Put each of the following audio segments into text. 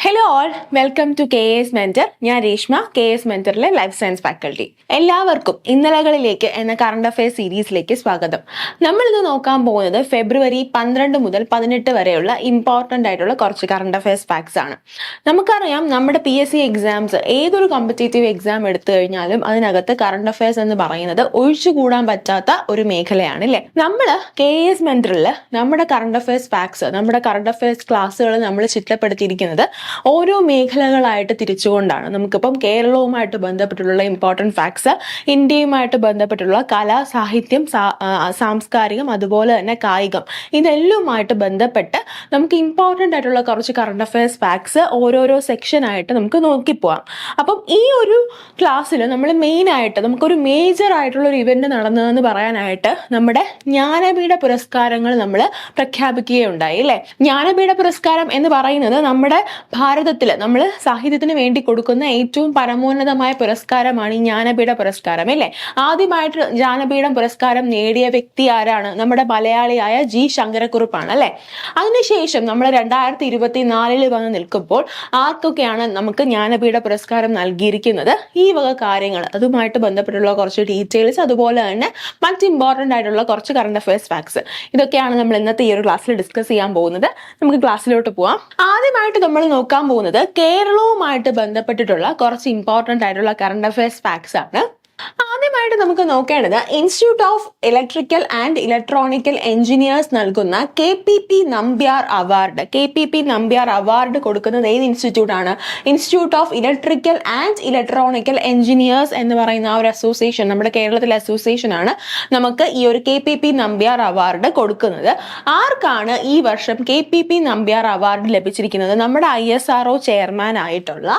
Hello all welcome to K S mentor ഞാൻ Reshma K S മെന്ററിലെ life science faculty എല്ലാവർക്കും ഇന്നലകളിലേക്ക് എന്ന കറണ്ട് അഫയർ സീരീസിലേക്ക് സ്വാഗതം. നമ്മൾ ഇന്ന് നോക്കാൻ പോകുന്നത് ഫെബ്രുവരി പന്ത്രണ്ട് മുതൽ പതിനെട്ട് വരെയുള്ള ഇമ്പോർട്ടന്റ് ആയിട്ടുള്ള കുറച്ച് കറണ്ട് അഫയേഴ്സ് ഫാക്ട്സ് ആണ്. നമുക്കറിയാം നമ്മുടെ പി എസ് സി എക്സാംസ് ഏതൊരു കോമ്പറ്റേറ്റീവ് എക്സാം എടുത്തു കഴിഞ്ഞാലും അതിനകത്ത് കറണ്ട് അഫയേഴ്സ് എന്ന് പറയുന്നത് ഒഴിച്ചുകൂടാൻ പറ്റാത്ത ഒരു മേഖലയാണ് അല്ലേ നമ്മൾ കെ എസ് മെന്ററിൽ നമ്മുടെ കറണ്ട് അഫയേഴ്സ് ഫാക്ട്സ് നമ്മുടെ കറണ്ട് അഫയേഴ്സ് ക്ലാസ്സുകൾ നമ്മൾ ചിട്ടപ്പെടുത്തിയിരിക്കുന്നത് ഓരോ മേഖലകളായിട്ട് തിരിച്ചുകൊണ്ടാണ്. നമുക്കിപ്പം കേരളവുമായിട്ട് ബന്ധപ്പെട്ടുള്ള ഇമ്പോർട്ടന്റ് ഫാക്ട്സ് ഇന്ത്യയുമായിട്ട് ബന്ധപ്പെട്ടുള്ള കല സാഹിത്യം സാംസ്കാരികം അതുപോലെ തന്നെ കായികം. ഇതെല്ലാമായിട്ട് ബന്ധപ്പെട്ട് നമുക്ക് ഇമ്പോർട്ടന്റ് ആയിട്ടുള്ള കുറച്ച് കറണ്ട് അഫയേഴ്സ് ഫാക്ട്സ് ഓരോരോ സെക്ഷനായിട്ട് നമുക്ക് നോക്കിപ്പോവാം. അപ്പം ഈ ഒരു ക്ലാസ്സിൽ നമ്മൾ മെയിനായിട്ട് നമുക്കൊരു മേജർ ആയിട്ടുള്ള ഒരു ഇവന്റ് നടന്നതെന്ന് പറയാനായിട്ട് നമ്മുടെ ജ്ഞാനപീഠ പുരസ്കാരങ്ങൾ നമ്മൾ പ്രഖ്യാപിക്കുകയുണ്ടായി അല്ലേ? ജ്ഞാനപീഠ പുരസ്കാരം എന്ന് പറയുന്നത് നമ്മുടെ ഭാരതത്തിൽ നമ്മൾ സാഹിത്യത്തിന് വേണ്ടി കൊടുക്കുന്ന ഏറ്റവും പരമോന്നതമായ പുരസ്കാരമാണ് ഈ ജ്ഞാനപീഠ പുരസ്കാരം അല്ലേ? ആദ്യമായിട്ട് ജ്ഞാനപീഠം പുരസ്കാരം നേടിയ വ്യക്തി ആരാണ്? നമ്മുടെ മലയാളിയായ ജി ശങ്കരക്കുറുപ്പാണ് അല്ലേ? അതിനുശേഷം നമ്മൾ രണ്ടായിരത്തി ഇരുപത്തി നാലിൽ വന്ന് നിൽക്കുമ്പോൾ ആർക്കൊക്കെയാണ് നമുക്ക് ജ്ഞാനപീഠ പുരസ്കാരം നൽകിയിരിക്കുന്നത്? ഈ വക കാര്യങ്ങൾ അതുമായിട്ട് ബന്ധപ്പെട്ടുള്ള കുറച്ച് ഡീറ്റെയിൽസ് അതുപോലെ തന്നെ മറ്റ് ഇമ്പോർട്ടന്റ് ആയിട്ടുള്ള കുറച്ച് കറണ്ട് അഫയേഴ്സ് ഫാക്ട്സ് ഇതൊക്കെയാണ് നമ്മൾ ഇന്നത്തെ ഈ ഒരു ക്ലാസ്സിൽ ഡിസ്കസ് ചെയ്യാൻ പോകുന്നത്. നമുക്ക് ക്ലാസ്സിലോട്ട് പോവാം. ആദ്യമായിട്ട് നമ്മൾ നോക്കാൻ പോകുന്നത് കേരളവുമായിട്ട് ബന്ധപ്പെട്ടിട്ടുള്ള കുറച്ച് ഇമ്പോർട്ടന്റ് ആയിട്ടുള്ള കറണ്ട് അഫയേഴ്സ് ഫാക്ട്സ് ആണ്. ആദ്യമായിട്ട് നമുക്ക് നോക്കേണ്ടത് institute of electrical and electronical engineers നൽകുന്ന K P P Nambiar award K P P Nambiar award കൊടുക്കുന്നത് ഏത് ഇൻസ്റ്റിറ്റ്യൂട്ട് ആണ്? Institute of electrical and electronical engineers എന്ന് പറയുന്ന ആ ഒരു അസോസിയേഷൻ നമ്മുടെ കേരളത്തിലെ അസോസിയേഷൻ ആണ് നമുക്ക് ഈ ഒരു K P P Nambiar award കൊടുക്കുന്നത്. ആർക്കാണ് ഈ വർഷം K P P Nambiar award ലഭിച്ചിരിക്കുന്നത്? നമ്മുടെ I S R O chairman ആയിട്ടുള്ള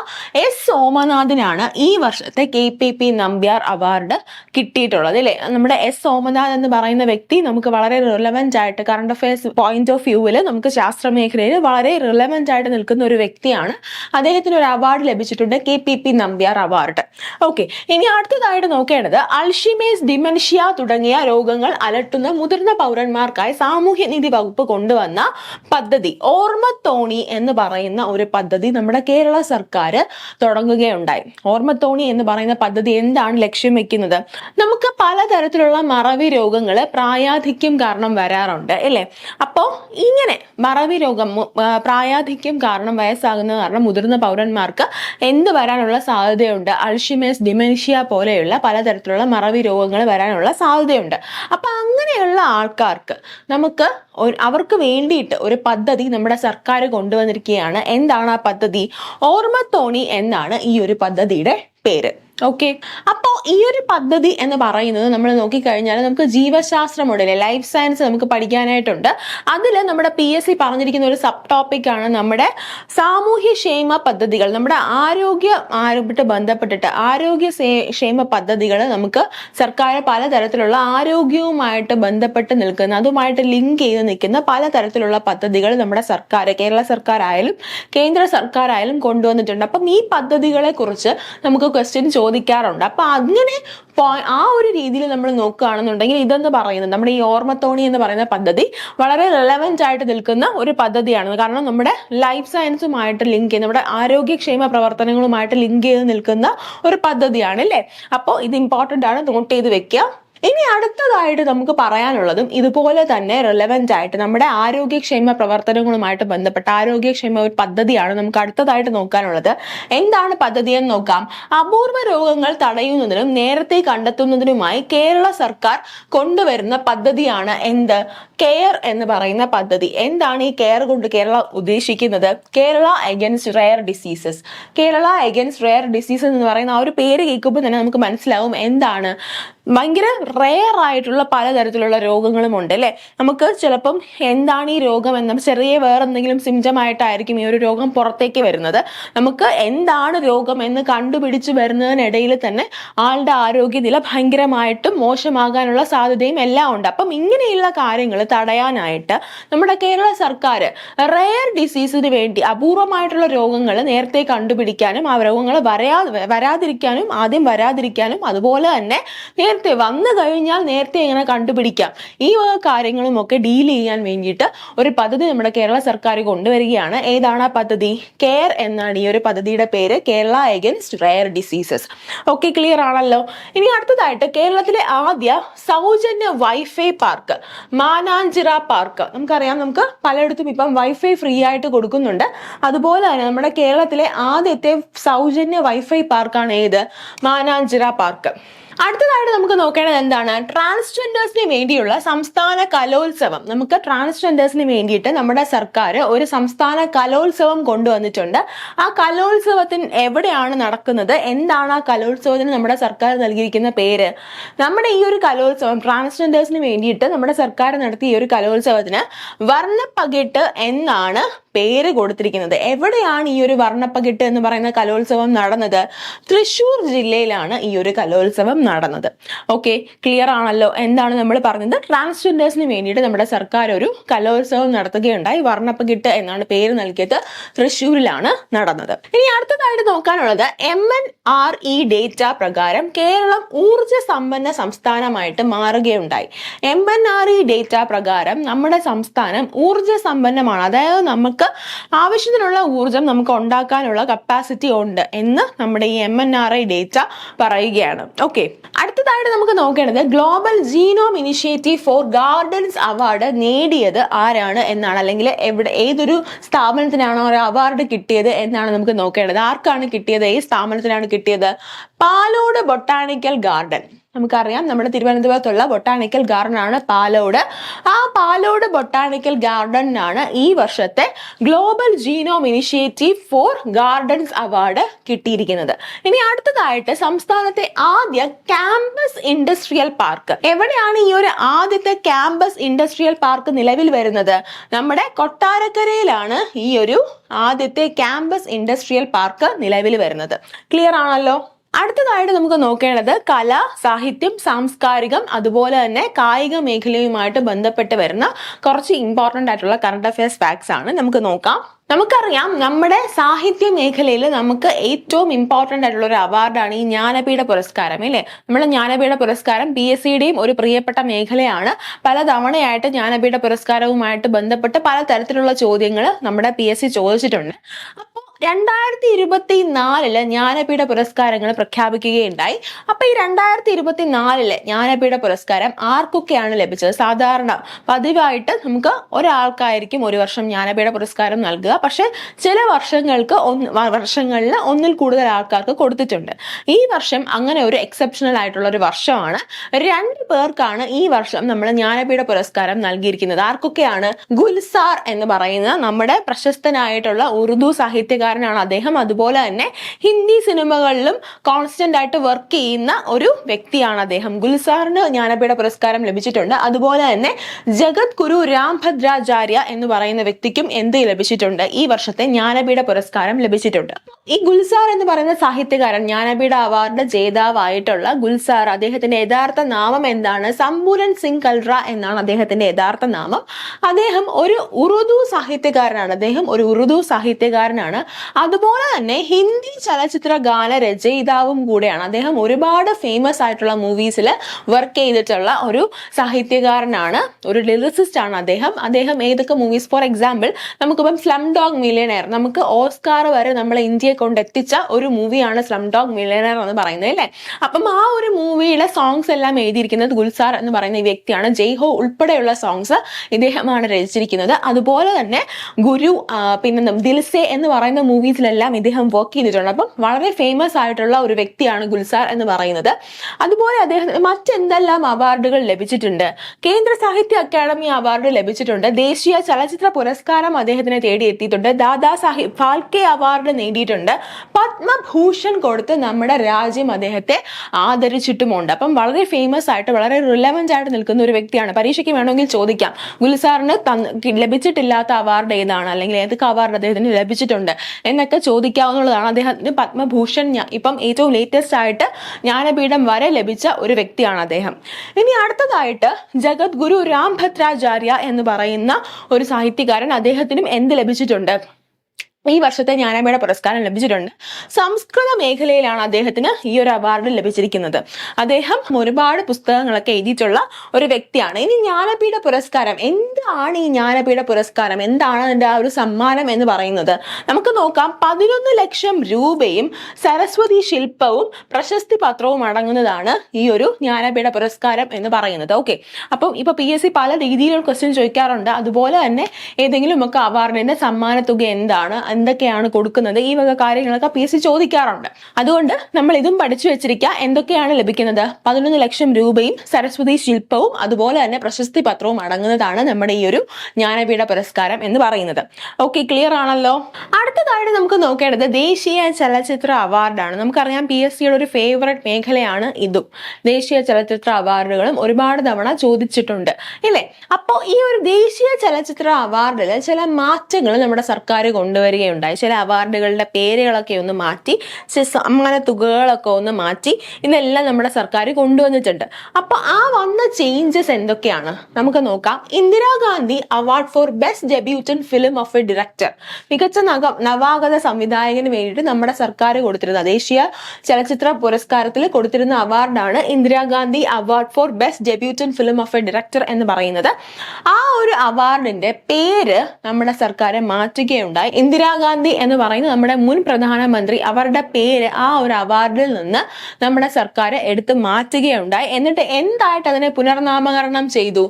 എസ് സോമനാഥിനാണ് ഈ വർഷത്തെ K P P Nambiar award കിട്ടിയിട്ടുള്ളത് അല്ലേ? നമ്മുടെ എസ് സോമനാഥ് എന്ന് പറയുന്ന വ്യക്തി നമുക്ക് വളരെ റിലവന്റ് ആയിട്ട് കറണ്ട് അഫയേഴ്സ് പോയിന്റ് ഓഫ് വ്യൂവിൽ നമുക്ക് ശാസ്ത്ര മേഖലയിൽ വളരെ റിലവന്റ് ആയിട്ട് നിൽക്കുന്ന ഒരു വ്യക്തിയാണ്. അദ്ദേഹത്തിന് ഒരു അവാർഡ് ലഭിച്ചിട്ടുണ്ട് K P P Nambiar award okay ഇനി അടുത്തതായിട്ട് നോക്കേണ്ടത് അൾഷിമേസ് ഡിമൻഷ്യ തുടങ്ങിയ രോഗങ്ങൾ അലട്ടുന്ന മുതിർന്ന പൗരന്മാർക്കായി സാമൂഹ്യനീതി വകുപ്പ് കൊണ്ടുവന്ന പദ്ധതി ഓർമ്മത്തോണി എന്ന് പറയുന്ന ഒരു പദ്ധതി നമ്മുടെ കേരള സർക്കാർ തുടങ്ങുകയുണ്ടായി. ഓർമ്മത്തോണി എന്ന് പറയുന്ന പദ്ധതി എന്താണ്? ലക്ഷ്യം വെക്കുന്നത് നമുക്ക് പലതരത്തിലുള്ള മറവി രോഗങ്ങൾ പ്രായാധിക്യം കാരണം വരാറുണ്ട് അല്ലേ? അപ്പോൾ ഇങ്ങനെ മറവി രോഗം പ്രായാധിക്യം കാരണം വയസ്സാകുന്നത് കാരണം മുതിർന്ന പൗരന്മാർക്ക് എന്ത് വരാനുള്ള സാധ്യതയുണ്ട്? അൾഷിമേസ് ഡിമെൻഷ്യ പോലെയുള്ള പലതരത്തിലുള്ള മറവി രോഗങ്ങൾ വരാനുള്ള സാധ്യതയുണ്ട്. അപ്പൊ അങ്ങനെയുള്ള ആൾക്കാർക്ക് നമുക്ക് അവർക്ക് വേണ്ടിയിട്ട് ഒരു പദ്ധതി നമ്മുടെ സർക്കാർ കൊണ്ടുവന്നിരിക്കുകയാണ്. എന്താണ് ആ പദ്ധതി? ഓർമ്മത്തോണി എന്നാണ് ഈ ഒരു പദ്ധതിയുടെ പേര്. ഓക്കെ അപ്പോൾ ഈ ഒരു പദ്ധതി എന്ന് പറയുന്നത് നമ്മൾ നോക്കിക്കഴിഞ്ഞാൽ നമുക്ക് ജീവശാസ്ത്രം ഉണ്ടല്ലേ? ലൈഫ് സയൻസ് നമുക്ക് പഠിക്കാനായിട്ടുണ്ട്. അതിൽ നമ്മുടെ പി എസ് സി പറഞ്ഞിരിക്കുന്ന ഒരു സബ് ടോപ്പിക്കാണ് നമ്മുടെ സാമൂഹ്യ ക്ഷേമ പദ്ധതികൾ. നമ്മുടെ ആരോഗ്യ ആരോപിട്ട് ബന്ധപ്പെട്ടിട്ട് ആരോഗ്യ ക്ഷേമ പദ്ധതികൾ നമുക്ക് സർക്കാർ പലതരത്തിലുള്ള ആരോഗ്യവുമായിട്ട് ബന്ധപ്പെട്ട് നിൽക്കുന്ന അതുമായിട്ട് ലിങ്ക് ചെയ്ത് നിൽക്കുന്ന പലതരത്തിലുള്ള പദ്ധതികൾ നമ്മുടെ സർക്കാർ കേരള സർക്കാർ ആയാലും കേന്ദ്ര സർക്കാർ ആയാലും കൊണ്ടുവന്നിട്ടുണ്ട്. അപ്പം ഈ പദ്ധതികളെ കുറിച്ച് നമുക്ക് ക്വസ്റ്റ്യൻ ചോദിക്കാറുണ്ട്. അപ്പൊ അങ്ങനെ ആ ഒരു രീതിയിൽ നമ്മൾ നോക്കുകയാണെന്നുണ്ടെങ്കിൽ ഇതെന്ന് പറയുന്നത് നമ്മുടെ ഈ ഓർമ്മത്തോണി എന്ന് പറയുന്ന പദ്ധതി വളരെ റിലവന്റ് ആയിട്ട് നിൽക്കുന്ന ഒരു പദ്ധതിയാണ്. കാരണം നമ്മുടെ ലൈഫ് സയൻസുമായിട്ട് ലിങ്ക് ചെയ്ത് നമ്മുടെ ആരോഗ്യക്ഷേമ പ്രവർത്തനങ്ങളുമായിട്ട് ലിങ്ക് ചെയ്ത് നിൽക്കുന്ന ഒരു പദ്ധതിയാണ് അല്ലേ അപ്പോൾ ഇത് ഇമ്പോർട്ടന്റ് ആണ്. നോട്ട് ചെയ്ത് വെക്കുക. ഇനി അടുത്തതായിട്ട് നമുക്ക് പറയാനുള്ളതും ഇതുപോലെ തന്നെ റിലവന്റ് ആയിട്ട് നമ്മുടെ ആരോഗ്യക്ഷേമ പ്രവർത്തനങ്ങളുമായിട്ട് ബന്ധപ്പെട്ട ആരോഗ്യക്ഷേമ ഒരു പദ്ധതിയാണ് നമുക്ക് അടുത്തതായിട്ട് നോക്കാനുള്ളത്. എന്താണ് പദ്ധതി എന്ന് നോക്കാം. അപൂർവ രോഗങ്ങൾ തടയുന്നതിനും നേരത്തെ കണ്ടെത്തുന്നതിനുമായി കേരള സർക്കാർ കൊണ്ടുവരുന്ന പദ്ധതിയാണ് എന്ത്? കെയർ എന്ന് പറയുന്ന പദ്ധതി. എന്താണ് ഈ കെയർ കൊണ്ട് കേരള ഉദ്ദേശിക്കുന്നത്? Kerala against rare diseases Kerala against rare diseases എന്ന് പറയുന്ന ആ ഒരു പേര് കേൾക്കുമ്പോൾ തന്നെ നമുക്ക് മനസ്സിലാവും എന്താണ് ഭയങ്കര റെയർ ആയിട്ടുള്ള പലതരത്തിലുള്ള രോഗങ്ങളും ഉണ്ട് അല്ലേ? നമുക്ക് ചിലപ്പം എന്താണ് ഈ രോഗം എന്നും ചെറിയ വേറെ എന്തെങ്കിലും സിംറ്റം ആയിട്ടായിരിക്കും ഈ ഒരു രോഗം പുറത്തേക്ക് വരുന്നത്. നമുക്ക് എന്താണ് രോഗം എന്ന് കണ്ടുപിടിച്ച് വരുന്നതിനിടയിൽ തന്നെ ആളുടെ ആരോഗ്യനില ഭയങ്കരമായിട്ടും മോശമാകാനുള്ള സാധ്യതയും എല്ലാം ഉണ്ട്. അപ്പം ഇങ്ങനെയുള്ള കാര്യങ്ങൾ തടയാനായിട്ട് നമ്മുടെ കേരള സർക്കാർ റെയർ ഡിസീസിന് വേണ്ടി അപൂർവമായിട്ടുള്ള രോഗങ്ങൾ നേരത്തെ കണ്ടുപിടിക്കാനും ആ രോഗങ്ങൾ വരാ വരാതിരിക്കാനും ആദ്യം വരാതിരിക്കാനും അതുപോലെ തന്നെ നേരത്തെ വന്നു കഴിഞ്ഞാൽ നേരത്തെ ഇങ്ങനെ കണ്ടുപിടിക്കാം. ഈ വക കാര്യങ്ങളും ഒക്കെ ഡീൽ ചെയ്യാൻ വേണ്ടിയിട്ട് ഒരു പദ്ധതി നമ്മുടെ കേരള സർക്കാർ കൊണ്ടുവരികയാണ്. ഏതാണ് ആ പദ്ധതി? കെയർ എന്നാണ് ഈ ഒരു പദ്ധതിയുടെ പേര്. Kerala against rare diseases okay clear ആണല്ലോ? ഇനി അടുത്തതായിട്ട് കേരളത്തിലെ ആദ്യ സൗജന്യ വൈഫൈ പാർക്ക് മാനാഞ്ചിറ പാർക്ക് നമുക്കറിയാം നമുക്ക് പലയിടത്തും ഇപ്പം വൈഫൈ ഫ്രീ ആയിട്ട് കൊടുക്കുന്നുണ്ട്. അതുപോലെ തന്നെ നമ്മുടെ കേരളത്തിലെ ആദ്യത്തെ സൗജന്യ വൈഫൈ പാർക്കാണ് ഏത്? മാനാഞ്ചിറ പാർക്ക് അടുത്തതായിട്ട് നമുക്ക് നോക്കേണ്ടത് എന്താണ്? ട്രാൻസ്ജെൻഡേഴ്സിന് വേണ്ടിയുള്ള സംസ്ഥാന കലോത്സവം. നമുക്ക് ട്രാൻസ്ജെൻഡേഴ്സിന് വേണ്ടിയിട്ട് നമ്മുടെ സർക്കാർ ഒരു സംസ്ഥാന കലോത്സവം കൊണ്ടുവന്നിട്ടുണ്ട്. ആ കലോത്സവത്തിന് എവിടെയാണ് നടക്കുന്നത്? എന്താണ് ആ കലോത്സവത്തിന് നമ്മുടെ സർക്കാർ നൽകിയിരിക്കുന്ന പേര്? നമ്മുടെ ഈ ഒരു കലോത്സവം ട്രാൻസ്ജെൻഡേഴ്സിന് വേണ്ടിയിട്ട് നമ്മുടെ സർക്കാർ നടത്തിയ ഈ ഒരു കലോത്സവത്തിന് വർണപ്പകിട്ട് എന്നാണ് പേര് കൊടുത്തിരിക്കുന്നത്. എവിടെയാണ് ഈ ഒരു വർണപ്പകിട്ട് എന്ന് പറയുന്ന കലോത്സവം നടന്നത്? തൃശൂർ ജില്ലയിലാണ് ഈ ഒരു കലോത്സവം നടന്നത്. ഓക്കെ ക്ലിയർ ആണല്ലോ? എന്താണ് നമ്മൾ പറഞ്ഞത്? ട്രാൻസ്ജെൻഡേഴ്സിന് വേണ്ടിയിട്ട് നമ്മുടെ സർക്കാർ ഒരു കലോത്സവം നടത്തുകയുണ്ടായി. വർണപ്പകിട്ട് എന്നാണ് പേര് നൽകിയത്. തൃശ്ശൂരിലാണ് നടന്നത്. ഇനി അടുത്തതായിട്ട് നോക്കാനുള്ളത് M N R E data പ്രകാരം കേരളം ഊർജ സമ്പന്ന സംസ്ഥാനമായിട്ട് മാറുകയുണ്ടായി. M N R E data പ്രകാരം നമ്മുടെ സംസ്ഥാനം ഊർജ സമ്പന്നമാണ് അതായത് നമുക്ക് ആവശ്യത്തിനുള്ള ഊർജം നമുക്ക് ഉണ്ടാക്കാനുള്ള കപ്പാസിറ്റി ഉണ്ട് എന്ന് നമ്മുടെ ഈ M N R I data പറയുകയാണ്. ഓക്കെ അടുത്തതായിട്ട് നമുക്ക് നോക്കേണ്ടത് global genome initiative for gardens award നേടിയത് ആരാണ് എന്നാണ്. അല്ലെങ്കിൽ എവിടെ ഏതൊരു സ്ഥാപനത്തിനാണോ ഒരു അവാർഡ് കിട്ടിയത് എന്നാണ് നമുക്ക് നോക്കേണ്ടത്. ആർക്കാണ് കിട്ടിയത്? ഏത് സ്ഥാപനത്തിനാണ് കിട്ടിയത്? Palode botanical garden. നമുക്കറിയാം നമ്മുടെ തിരുവനന്തപുരത്തുള്ള ബൊട്ടാണിക്കൽ ഗാർഡൻ ആണ് പാലോട്. ആ പാലോട് ബൊട്ടാണിക്കൽ ഗാർഡനാണ് ഈ വർഷത്തെ global genome initiative for gardens award കിട്ടിയിരിക്കുന്നത്. ഇനി അടുത്തതായിട്ട് സംസ്ഥാനത്തെ ആദ്യ ക്യാമ്പസ് ഇൻഡസ്ട്രിയൽ പാർക്ക്. എവിടെയാണ് ഈ ഒരു ആദ്യത്തെ ക്യാമ്പസ് ഇൻഡസ്ട്രിയൽ പാർക്ക് നിലവിൽ വരുന്നത്? നമ്മുടെ കൊട്ടാരക്കരയിലാണ് ഈ ഒരു ആദ്യത്തെ ക്യാമ്പസ് ഇൻഡസ്ട്രിയൽ പാർക്ക് നിലവിൽ വരുന്നത്. ക്ലിയർ ആണല്ലോ? അടുത്തതായിട്ട് നമുക്ക് നോക്കേണ്ടത് കല സാഹിത്യം സാംസ്കാരികം അതുപോലെ തന്നെ കായിക മേഖലയുമായിട്ട് ബന്ധപ്പെട്ട് വരുന്ന കുറച്ച് ഇമ്പോർട്ടന്റ് ആയിട്ടുള്ള കറണ്ട് അഫയേഴ്സ് ഫാക്ട്സ് ആണ് നമുക്ക് നോക്കാം. നമുക്കറിയാം നമ്മുടെ സാഹിത്യ മേഖലയിൽ നമുക്ക് ഏറ്റവും ഇമ്പോർട്ടന്റ് ആയിട്ടുള്ള ഒരു അവാർഡാണ് ഈ ജ്ഞാനപീഠ പുരസ്കാരം അല്ലേ? നമ്മുടെ ജ്ഞാനപീഠ പുരസ്കാരം പി എസ് സിയുടെയും ഒരു പ്രിയപ്പെട്ട മേഖലയാണ്. പല തവണയായിട്ട് ജ്ഞാനപീഠ പുരസ്കാരവുമായിട്ട് ബന്ധപ്പെട്ട് പല തരത്തിലുള്ള ചോദ്യങ്ങൾ നമ്മുടെ പി എസ് സി ചോദിച്ചിട്ടുണ്ട്. അപ്പോൾ രണ്ടായിരത്തി ഇരുപത്തി നാലിൽ ജ്ഞാനപീഠ പുരസ്കാരങ്ങൾ പ്രഖ്യാപിക്കുകയുണ്ടായി. അപ്പൊ ഈ രണ്ടായിരത്തി ഇരുപത്തി നാലിൽ ജ്ഞാനപീഠ പുരസ്കാരം ആർക്കൊക്കെയാണ് ലഭിച്ചത്? സാധാരണ പതിവായിട്ട് നമുക്ക് ഒരാൾക്കായിരിക്കും ഒരു വർഷം ജ്ഞാനപീഠ പുരസ്കാരം നൽകുക. പക്ഷെ ചില വർഷങ്ങൾക്ക് വർഷങ്ങളിൽ ഒന്നിൽ കൂടുതൽ ആൾക്കാർക്ക് കൊടുത്തിട്ടുണ്ട്. ഈ വർഷം അങ്ങനെ ഒരു എക്സെപ്ഷണൽ ആയിട്ടുള്ള ഒരു വർഷമാണ്. രണ്ട് പേർക്കാണ് ഈ വർഷം നമ്മൾ ജ്ഞാനപീഠ പുരസ്കാരം നൽകിയിരിക്കുന്നത്. ആർക്കൊക്കെയാണ്? ഗുൽസാർ എന്ന് പറയുന്ന നമ്മുടെ പ്രശസ്തനായിട്ടുള്ള ഉറുദു സാഹിത്യകാരനാണ് അദ്ദേഹം. അതുപോലെ തന്നെ ഹിന്ദി സിനിമകളിലും കോൺസ്റ്റന്റ് ആയിട്ട് വർക്ക് ചെയ്യുന്ന ഒരു വ്യക്തിയാണ് അദ്ദേഹം. ഗുൽസാറിന് ജ്ഞാനപീഠ പുരസ്കാരം ലഭിച്ചിട്ടുണ്ട്. അതുപോലെ തന്നെ ജഗത് ഗുരു രാംഭദ്രാചാര്യ എന്ന് പറയുന്ന വ്യക്തിക്കും എന്ത് ലഭിച്ചിട്ടുണ്ട്? ഈ വർഷത്തെ ജ്ഞാനപീഠ പുരസ്കാരം ലഭിച്ചിട്ടുണ്ട്. ഈ ഗുൽസാർ എന്ന് പറയുന്ന സാഹിത്യകാരൻ ജ്ഞാനപീഠ അവാർഡ് ജേതാവായിട്ടുള്ള ഗുൽസാർ അദ്ദേഹത്തിന്റെ യഥാർത്ഥ നാമം എന്താണ്? സമ്പൂരൻ സിംഗ് കൽറ എന്നാണ് അദ്ദേഹത്തിന്റെ യഥാർത്ഥ നാമം. അദ്ദേഹം ഒരു ഉറുദു സാഹിത്യകാരനാണ്. അദ്ദേഹം ഒരു ഉറുദു സാഹിത്യകാരനാണ്. അതുപോലെ തന്നെ ഹിന്ദി ചലച്ചിത്ര ഗാന രചയിതാവും കൂടെയാണ്. അദ്ദേഹം ഒരുപാട് ഫേമസ് ആയിട്ടുള്ള മൂവീസിൽ വർക്ക് ചെയ്തിട്ടുള്ള ഒരു സാഹിത്യകാരനാണ്. ഒരു ലിറിസിസ്റ്റ് ആണ് അദ്ദേഹം. അദ്ദേഹം ഏതൊക്കെ മൂവീസ് ഫോർ എക്സാമ്പിൾ നമുക്കിപ്പം സ്ലം ഡോഗ് മില്യനെയർ നമുക്ക് ഓസ്കാർ വരെ നമ്മളെ ഇന്ത്യയെ കൊണ്ടെത്തിച്ച ഒരു മൂവിയാണ് സ്ലം ഡോഗ് മില്യനെയർ എന്ന് പറയുന്നത് അല്ലേ? അപ്പം ആ ഒരു മൂവിയിലെ സോങ്സ് എല്ലാം എഴുതിയിരിക്കുന്നത് ഗുൽസാർ എന്ന് പറയുന്ന ഈ വ്യക്തിയാണ്. ജയ് ഹോ ഉൾപ്പെടെയുള്ള സോങ്സ് ഇദ്ദേഹമാണ് രചിച്ചിരിക്കുന്നത്. അതുപോലെ തന്നെ ഗുരു പിന്നെ ദിൽസെ എന്ന് പറയുന്ന മൂവീസിലെല്ലാം ഇദ്ദേഹം വർക്ക് ചെയ്തിട്ടുണ്ട്. അപ്പം വളരെ ഫേമസ് ആയിട്ടുള്ള ഒരു വ്യക്തിയാണ് ഗുൽസാർ എന്ന് പറയുന്നത്. അതുപോലെ അദ്ദേഹത്തിന് മറ്റെന്തെല്ലാം അവാർഡുകൾ ലഭിച്ചിട്ടുണ്ട്? കേന്ദ്ര സാഹിത്യ അക്കാദമി അവാർഡ് ലഭിച്ചിട്ടുണ്ട്. ദേശീയ ചലച്ചിത്ര പുരസ്കാരം അദ്ദേഹത്തിന് തേടിയെത്തിയിട്ടുണ്ട്. ദാദാ സാഹിബ് ഫാൽക്കെ അവാർഡ് നേടിയിട്ടുണ്ട്. പത്മഭൂഷൺ കൊടുത്ത് നമ്മുടെ രാജ്യം അദ്ദേഹത്തെ ആദരിച്ചിട്ടുമുണ്ട്. അപ്പം വളരെ ഫേമസ് ആയിട്ട് വളരെ റിലവന്റ് ആയിട്ട് നിൽക്കുന്ന ഒരു വ്യക്തിയാണ്. പരീക്ഷയ്ക്ക് വേണമെങ്കിൽ ചോദിക്കാം. ഗുൽസാറിന് ലഭിച്ചിട്ടില്ലാത്ത അവാർഡ് ഏതാണ്? അല്ലെങ്കിൽ ഏതൊക്കെ അവാർഡ് അദ്ദേഹത്തിന് ലഭിച്ചിട്ടുണ്ട്? എന്നൊക്കെ ചോദിക്കാവുന്നതാണ് അദ്ദേഹത്തിന് പത്മഭൂഷൺ ഇപ്പം ഏറ്റവും ലേറ്റസ്റ്റ് ആയിട്ട് ജ്ഞാനപീഠം വരെ ലഭിച്ച ഒരു വ്യക്തിയാണ് അദ്ദേഹം. ഇനി അടുത്തതായിട്ട് ജഗദ്ഗുരു രാം ഭദ്രാചാര്യ എന്ന് പറയുന്ന ഒരു സാഹിത്യകാരൻ അദ്ദേഹത്തിനും എന്ത് ലഭിച്ചിട്ടുണ്ട്? ഈ വർഷത്തെ ജ്ഞാനപീഠ പുരസ്കാരം ലഭിച്ചിട്ടുണ്ട്. സംസ്കൃത മേഖലയിലാണ് അദ്ദേഹത്തിന് ഈ ഒരു അവാർഡ് ലഭിച്ചിരിക്കുന്നത്. അദ്ദേഹം ഒരുപാട് പുസ്തകങ്ങളൊക്കെ എഴുതിയിട്ടുള്ള ഒരു വ്യക്തിയാണ്. ഇനി ജ്ഞാനപീഠ പുരസ്കാരം എന്താണ് ഈ ജ്ഞാനപീഠ പുരസ്കാരം? എന്താണ് അതിന്റെ ആ ഒരു സമ്മാനം എന്ന് പറയുന്നത്? നമുക്ക് നോക്കാം. പതിനൊന്ന് ലക്ഷം രൂപയും സരസ്വതി ശില്പവും പ്രശസ്തി പത്രവും അടങ്ങുന്നതാണ് ഈ ഒരു ജ്ഞാനപീഠ പുരസ്കാരം എന്ന് പറയുന്നത്. ഓക്കെ. അപ്പം ഇപ്പൊ പി എസ് സി പല രീതിയിലുള്ള ക്വസ്റ്റ്യൻ ചോദിക്കാറുണ്ട്. അതുപോലെ തന്നെ ഏതെങ്കിലും ഒക്കെ അവാർഡിന്റെ സമ്മാനത്തുക എന്താണ്? എന്തൊക്കെയാണ് കൊടുക്കുന്നത്? ഈ വക കാര്യങ്ങളൊക്കെ പി എസ് സി ചോദിക്കാറുണ്ട്. അതുകൊണ്ട് നമ്മൾ ഇതും പഠിച്ചു വെച്ചിരിക്കുക എന്തൊക്കെയാണ് ലഭിക്കുന്നത്? പതിനൊന്ന് ലക്ഷം രൂപയും സരസ്വതി ശില്പവും അതുപോലെ തന്നെ പ്രശസ്തി പത്രവും അടങ്ങുന്നതാണ് നമ്മുടെ ഈ ഒരു ജ്ഞാനപീഠ പുരസ്കാരം എന്ന് പറയുന്നത്. ഓക്കെ ക്ലിയർ ആണല്ലോ? അടുത്തതായിട്ട് നമുക്ക് നോക്കേണ്ടത് ദേശീയ ചലച്ചിത്ര അവാർഡാണ്. നമുക്കറിയാം പി എസ് സിയുടെ ഒരു ഫേവററ്റ് മേഖലയാണ് ഇതും. ദേശീയ ചലച്ചിത്ര അവാർഡുകളും ഒരുപാട് തവണ ചോദിച്ചിട്ടുണ്ട്. ഇല്ലേ? അപ്പോൾ ഈ ഒരു ദേശീയ ചലച്ചിത്ര അവാർഡിൽ ചില മാറ്റങ്ങൾ നമ്മുടെ സർക്കാർ കൊണ്ടുവരികയുണ്ടായി ചില അവാർഡുകളുടെ പേരുകളൊക്കെ ഒന്ന് മാറ്റി ചില സമ്മാന തുകകളൊക്കെ ഒന്ന് മാറ്റി ഇതെല്ലാം നമ്മുടെ സർക്കാർ കൊണ്ടുവന്നിട്ടുണ്ട്. അപ്പോൾ ആ വന്ന ചേഞ്ചസ് എന്തൊക്കെയാണ്? നമുക്ക് നോക്കാം. Indira Gandhi award for best debutant film of a director മികച്ച നഗ നവാഗത സംവിധായകന് വേണ്ടിയിട്ട് നമ്മുടെ സർക്കാർ കൊടുത്തിരുന്ന ദേശീയ ചലച്ചിത്ര പുരസ്കാരത്തിൽ കൊടുത്തിരുന്ന അവാർഡാണ് Indira Gandhi award for best debutant film of a director എന്ന് പറയുന്നത്. ആ ഒരു അവാർഡിന്റെ പേര് നമ്മുടെ സർക്കാർ മാറ്റുകയുണ്ടായി. ഇന്ദിരാഗാന്ധി എന്ന് പറയുന്ന നമ്മുടെ മുൻ പ്രധാനമന്ത്രി അവരുടെ പേര് ആ ഒരു അവാർഡിൽ നിന്ന് നമ്മുടെ സർക്കാർ എടുത്ത് മാറ്റുകയുണ്ടായി. എന്നിട്ട് എന്തായിട്ട് അതിനെ പുനർനാമകരണം ചെയ്തു?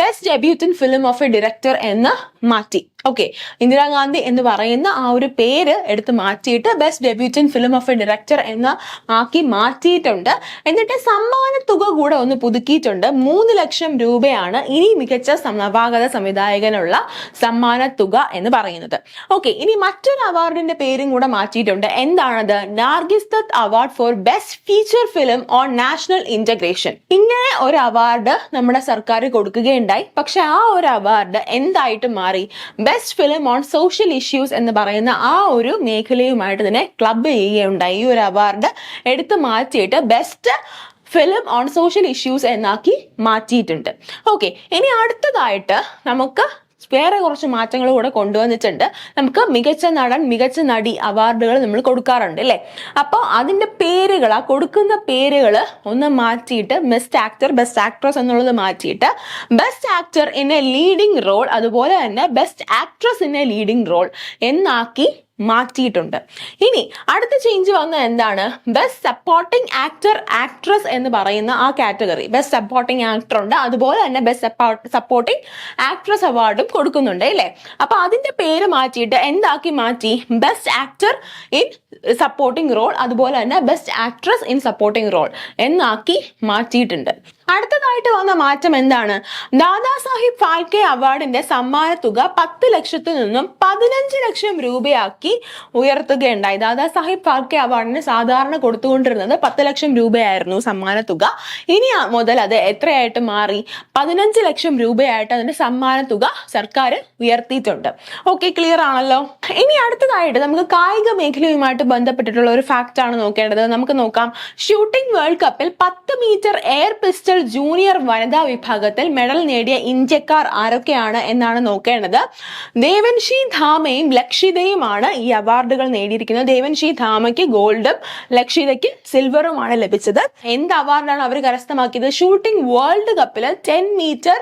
Best debutant film of a director എന്ന് മാറ്റി. ഓക്കെ ഇന്ദിരാഗാന്ധി എന്ന് പറയുന്ന ആ ഒരു പേര് എടുത്ത് മാറ്റിയിട്ട് best debutant film of a director എന്ന് ആക്കി മാറ്റിയിട്ടുണ്ട്. എന്നിട്ട് സമ്മാന തുക കൂടെ ഒന്ന് പുതുക്കിയിട്ടുണ്ട്. മൂന്ന് ലക്ഷം രൂപയാണ് ഇനി മികച്ച നവാഗത സംവിധായകനുള്ള സമ്മാന തുക എന്ന് പറയുന്നത്. ഓക്കെ ഇനി മറ്റൊരു അവാർഡിന്റെ പേരും കൂടെ മാറ്റിയിട്ടുണ്ട്. എന്താണത്? Nargis Dutt award for best feature film on national integration ഇങ്ങനെ ഒരു അവാർഡ് നമ്മുടെ സർക്കാർ കൊടുക്കുകയുണ്ടായി. പക്ഷെ ആ ഒരു അവാർഡ് എന്തായിട്ട് മാറി? Best film on social issues എന്ന് പറയുന്ന ആ ഒരു മേഖലയുമായിട്ട് തന്നെ ക്ലബ് ചെയ്യുകയുണ്ടായി. ഈ ഒരു അവാർഡ് എടുത്തു മാറ്റിയിട്ട് best film on social issues എന്നാക്കി മാറ്റിയിട്ടുണ്ട്. ഓക്കെ ഇനി അടുത്തതായിട്ട് നമുക്ക് വേറെ കുറച്ച് മാറ്റങ്ങൾ കൂടെ കൊണ്ടുവന്നിട്ടുണ്ട്. നമുക്ക് മികച്ച നടൻ മികച്ച നടി അവാർഡുകൾ നമ്മൾ കൊടുക്കാറുണ്ട് അല്ലേ? അപ്പോൾ അതിന്റെ പേരുകൾ ആ കൊടുക്കുന്ന പേരുകൾ ഒന്ന് മാറ്റിയിട്ട് ബെസ്റ്റ് ആക്ടർ ബെസ്റ്റ് ആക്ട്രസ് എന്നുള്ളത് മാറ്റിയിട്ട് best actor in a leading role അതുപോലെ തന്നെ best actress in a leading role എന്നാക്കി മാറ്റിയിട്ടുണ്ട്. ഇനി അടുത്ത ചേഞ്ച് വന്ന എന്താണ്? ബെസ്റ്റ് സപ്പോർട്ടിംഗ് ആക്ടർ ആക്ട്രസ് എന്ന് പറയുന്ന ആ കാറ്റഗറി ബെസ്റ്റ് സപ്പോർട്ടിംഗ് ആക്ടർ ഉണ്ട്. അതുപോലെ തന്നെ ബെസ്റ്റ് സപ്പോർട്ടിംഗ് ആക്ട്രസ് അവാർഡും കൊടുക്കുന്നുണ്ട് അല്ലേ? അപ്പൊ അതിന്റെ പേര് മാറ്റിയിട്ട് എന്താക്കി മാറ്റി? Best actor in supporting role അതുപോലെ തന്നെ best actress in supporting role എന്നാക്കി മാറ്റിയിട്ടുണ്ട്. അടുത്തതായിട്ട് വന്ന മാറ്റം എന്താണ്? ദാദാ സാഹിബ് ഫാൽക്കെ അവാർഡിന്റെ സമ്മാന തുക പത്ത് ലക്ഷത്തിൽ നിന്നും പതിനഞ്ച് ലക്ഷം രൂപയാക്കി ഉയർത്തുകയുണ്ടായി. ദാദാ സാഹിബ് ഫാൽക്കെ അവാർഡിന് സാധാരണ കൊടുത്തുകൊണ്ടിരുന്നത് പത്ത് ലക്ഷം രൂപയായിരുന്നു സമ്മാന തുക. ഇനി മുതൽ അത് എത്രയായിട്ട് മാറി? പതിനഞ്ച് ലക്ഷം രൂപയായിട്ട് അതിന്റെ സമ്മാന തുക സർക്കാർ ഉയർത്തിയിട്ടുണ്ട്. ഓക്കെ ക്ലിയർ ആണല്ലോ? ഇനി അടുത്തതായിട്ട് നമുക്ക് കായിക മേഖലയുമായിട്ട് ബന്ധപ്പെട്ടിട്ടുള്ള ഒരു ഫാക്റ്റ് ആണ് നോക്കേണ്ടത്. നമുക്ക് നോക്കാം. ഷൂട്ടിംഗ് വേൾഡ് കപ്പിൽ പത്ത് മീറ്റർ എയർ ജൂനിയർ വനിതാ വിഭാഗത്തിൽ മെഡൽ നേടിയ ഇന്ത്യക്കാർ ആരൊക്കെയാണ് എന്നാണ് നോക്കേണ്ടത്. ദേവൻഷി ധാമയും ലക്ഷിതയുമാണ് ഈ അവാർഡുകൾ നേടിയിരിക്കുന്നത്. ദേവൻഷി ധാമയ്ക്ക് ഗോൾഡും ലക്ഷിതയ്ക്ക് സിൽവറുമാണ് ലഭിച്ചത്. എന്ത് അവാർഡാണ് അവർ കരസ്ഥമാക്കിയത്? ഷൂട്ടിംഗ് വേൾഡ് കപ്പിൽ ടെൻ മീറ്റർ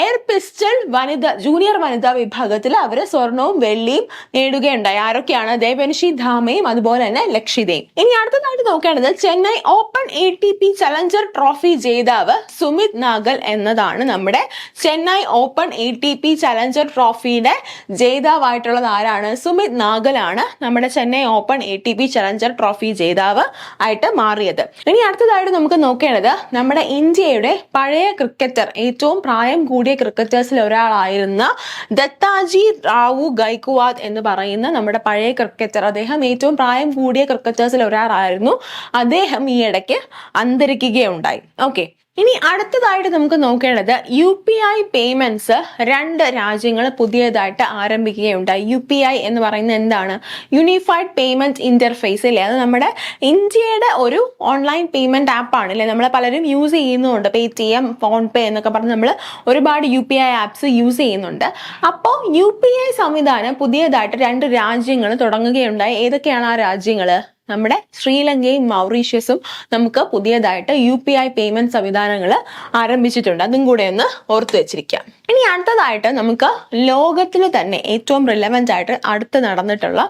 എയർ പിസ്റ്റൾ വനിത ജൂനിയർ വനിതാ വിഭാഗത്തിൽ അവർ സ്വർണവും വെള്ളിയും നേടുകയുണ്ടായി. ആരൊക്കെയാണ്? ദേവൻഷി ധാമയും അതുപോലെ തന്നെ ലക്ഷിതയും. ഇനി അടുത്തതായിട്ട് നോക്കേണ്ടത് Chennai open A T P challenger trophy ജേതാവ് സുമിത് നാഗൽ എന്നതാണ് നമ്മുടെ Chennai open A T P challenger ട്രോഫിയുടെ ജേതാവായിട്ടുള്ളത് ആരാണ്? സുമിത് നാഗലാണ് നമ്മുടെ Chennai open A T P challenger trophy ജേതാവ് ആയിട്ട് മാറിയത്. ഇനി അടുത്തതായിട്ട് നമുക്ക് നോക്കേണ്ടത് നമ്മുടെ ഇന്ത്യയുടെ പഴയ ക്രിക്കറ്റർ ഏറ്റവും പ്രായം കൂടിയ ക്രിക്കറ്റേഴ്സിൽ ഒരാളായിരുന്ന ദത്താജി റാവു ഗൈക്വാദ് എന്ന് പറയുന്ന നമ്മുടെ പഴയ ക്രിക്കറ്റർ അദ്ദേഹം ഏറ്റവും പ്രായം കൂടിയ ക്രിക്കറ്റേഴ്സിൽ ഒരാളായിരുന്നു. അദ്ദേഹം ഈ ഇടയ്ക്ക് അന്തരിക്കുകയുണ്ടായി. ഓക്കെ. ഇനി അടുത്തതായിട്ട് നമുക്ക് നോക്കേണ്ടത് യു പി ഐ പേയ്മെന്റ്സ് രണ്ട് രാജ്യങ്ങൾ പുതിയതായിട്ട് ആരംഭിക്കുകയുണ്ടായി. യു പി ഐ എന്ന് പറയുന്നത് എന്താണ്? യൂണിഫൈഡ് പേയ്മെന്റ് ഇന്റർഫേസ് അല്ലേ? അത് നമ്മുടെ ഇന്ത്യയുടെ ഒരു ഓൺലൈൻ പേയ്മെന്റ് ആപ്പാണ് അല്ലേ? നമ്മൾ പലരും യൂസ് ചെയ്യുന്നുണ്ട്. Paytm PhonePe എന്നൊക്കെ പറഞ്ഞ് നമ്മൾ ഒരുപാട് U P I apps use ചെയ്യുന്നുണ്ട്. അപ്പോൾ യു പി ഐ സംവിധാനം പുതിയതായിട്ട് രണ്ട് രാജ്യങ്ങൾ തുടങ്ങുകയുണ്ടായി. ഏതൊക്കെയാണ് ആ രാജ്യങ്ങൾ നമ്മുടെ ശ്രീലങ്കയും മൗറീഷ്യസും നമുക്ക് പുതിയതായിട്ട് യു പി ഐ പേയ്മെന്റ് സംവിധാനങ്ങൾ ആരംഭിച്ചിട്ടുണ്ട്. അതും കൂടെ ഒന്ന് ഓർത്തു വെച്ചിരിക്കാം. ഇനി അടുത്തതായിട്ട് നമുക്ക് ലോകത്തിൽ തന്നെ ഏറ്റവും റിലവന്റ് ആയിട്ട് അടുത്ത് നടന്നിട്ടുള്ള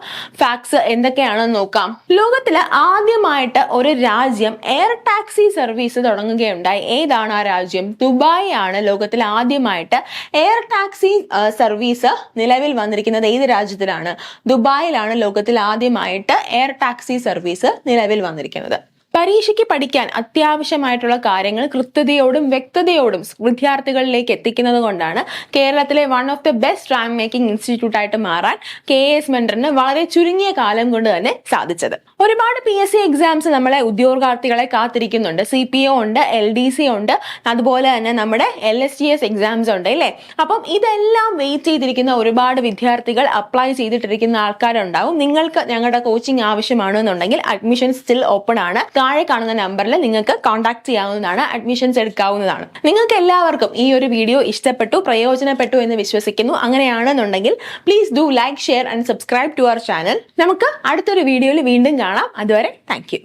ഫാക്ട്സ് എന്തൊക്കെയാണെന്ന് നോക്കാം. ലോകത്തിൽ ആദ്യമായിട്ട് ഒരു രാജ്യം എയർ ടാക്സി സർവീസ് തുടങ്ങുകയുണ്ടായി. ഏതാണ് ആ രാജ്യം? ദുബായ് ആണ് ലോകത്തിൽ ആദ്യമായിട്ട് എയർ ടാക്സി സർവീസ് നിലവിൽ വന്നിരിക്കുന്നത് ഏത് രാജ്യത്തിലാണ്? ദുബായിലാണ് ലോകത്തിൽ ആദ്യമായിട്ട് എയർ ടാക്സി സർവീസ് നിലവിൽ വന്നിരിക്കുന്നത്. പരീക്ഷയ്ക്ക് പഠിക്കാൻ അത്യാവശ്യമായിട്ടുള്ള കാര്യങ്ങൾ കൃത്യതയോടും വ്യക്തതയോടും വിദ്യാർത്ഥികളിലേക്ക് എത്തിക്കുന്നത് കൊണ്ടാണ് കേരളത്തിലെ one of the best rank making institute ആയിട്ട് മാറാൻ കെ എസ് മെൻഡറിന് വളരെ ചുരുങ്ങിയ കാലം കൊണ്ട് തന്നെ സാധിച്ചത്. ഒരുപാട് പി എസ് സി എക്സാംസ് നമ്മളെ ഉദ്യോഗാർത്ഥികളെ കാത്തിരിക്കുന്നുണ്ട്. സി പി ഒ ഉണ്ട് എൽ ഡി സി ഉണ്ട് അതുപോലെ തന്നെ നമ്മുടെ L S T S exams ഉണ്ട് അല്ലേ? അപ്പം ഇതെല്ലാം വെയിറ്റ് ചെയ്തിരിക്കുന്ന ഒരുപാട് വിദ്യാർത്ഥികൾ അപ്ലൈ ചെയ്തിട്ടിരിക്കുന്ന ആൾക്കാരുണ്ടാവും. നിങ്ങൾക്ക് ഞങ്ങളുടെ കോച്ചിങ് ആവശ്യമാണെന്നുണ്ടെങ്കിൽ അഡ്മിഷൻ സ്റ്റിൽ ഓപ്പൺ ആണ്. താഴെ കാണുന്ന നമ്പറിൽ നിങ്ങൾക്ക് കോൺടാക്ട് ചെയ്യാവുന്നതാണ് അഡ്മിഷൻസ് എടുക്കാവുന്നതാണ്. നിങ്ങൾക്ക് എല്ലാവർക്കും ഈ ഒരു വീഡിയോ ഇഷ്ടപ്പെട്ടു പ്രയോജനപ്പെട്ടു എന്ന് വിശ്വസിക്കുന്നു. അങ്ങനെയാണെന്നുണ്ടെങ്കിൽ please do like share and subscribe to our channel നമുക്ക് അടുത്തൊരു വീഡിയോയിൽ വീണ്ടും കാണാം. അതുവരെ താങ്ക്